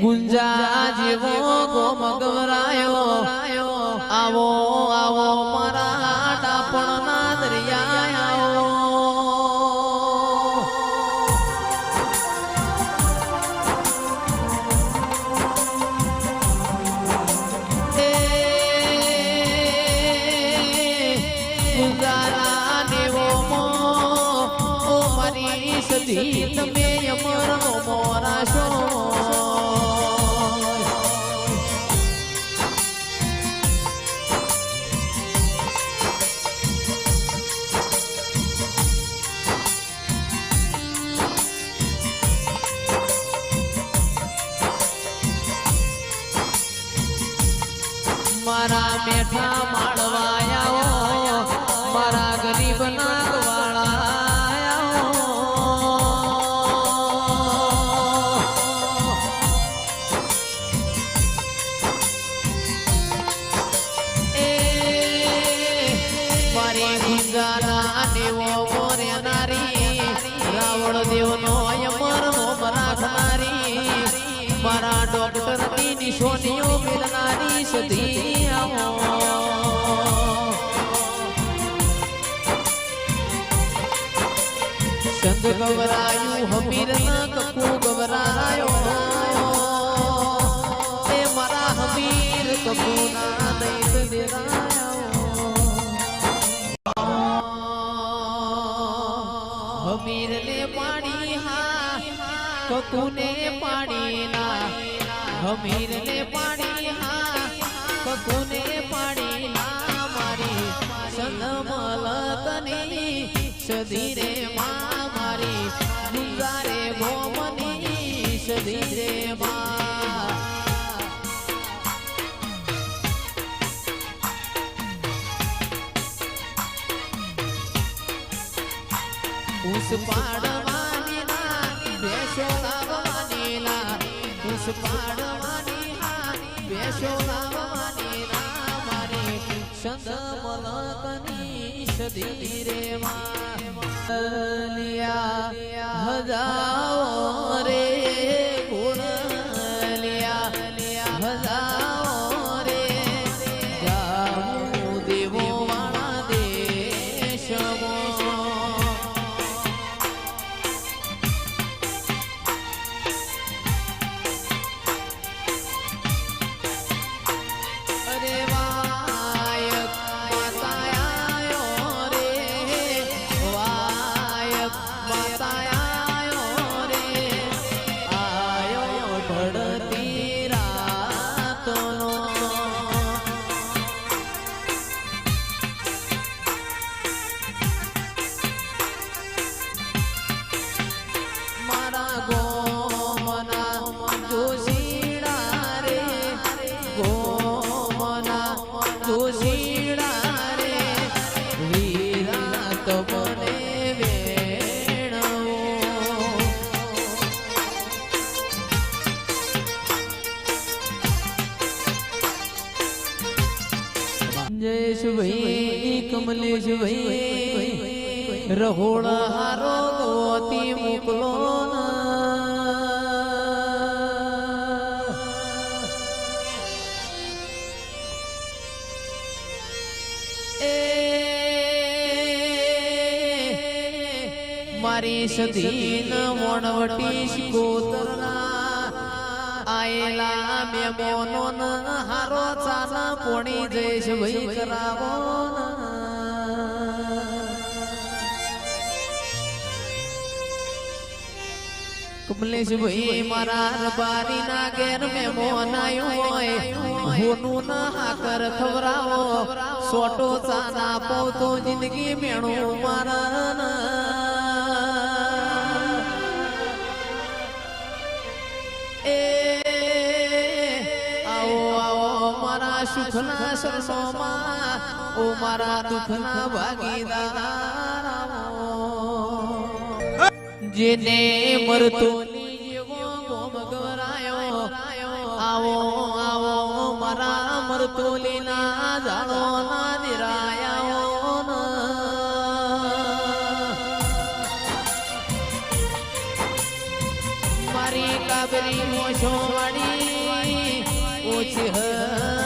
ગુંજા જેવો ગોમ ગવરાયો આવો સધી તમે અમર મોરા છો મારા મેઠા દેવો મોરે નારી, રાવણ દેવનો અમર મોમ રાખનારી મારા ડોક્ટરની નિશોનીઓ મેળનારી સધી ચંદ ગવરાયું હમીર ના કપુ ગવરાયો. દેરાયો હમીર પાણી હા કકુ ને પાણી ના હમીરલે પાણી હા કકુ ને પાણી ના મારી સનમલકની સદી રે મા મારી ગુંગારે ભોમની સદી રે મા ઉસ પાડવાની ના બેસો લાવવાની ના ઉસ પાડવાની ના બેસો લાવવાની ના મારી સંત મલકની સદી રે માલિયા જયેશભાઈ કમલેશભાઈ રહોડા હારો ગોતી મોકલો મારી સધીન વણવટી શિકોતરના આયેલા મેમોનો હારો ચાલા પોણી જઈશ ભાઈ કરાવો કમલેશ ભાઈ મારા રબારી ના ઘેર મેમોન આવ્યું હોય. હોનું ના હાકર ખવરાવો. સોટો ચાના પોતો જિંદગી મેણો મારા સુખના સરસોમાં ઓ મારા દુઃખના ભાગીદાર. જેને મરતો આવો આવો, મારા મરતોલીના જાળો ના નિરાયા મારી કાબરી મોછો વાળી ઓછી હ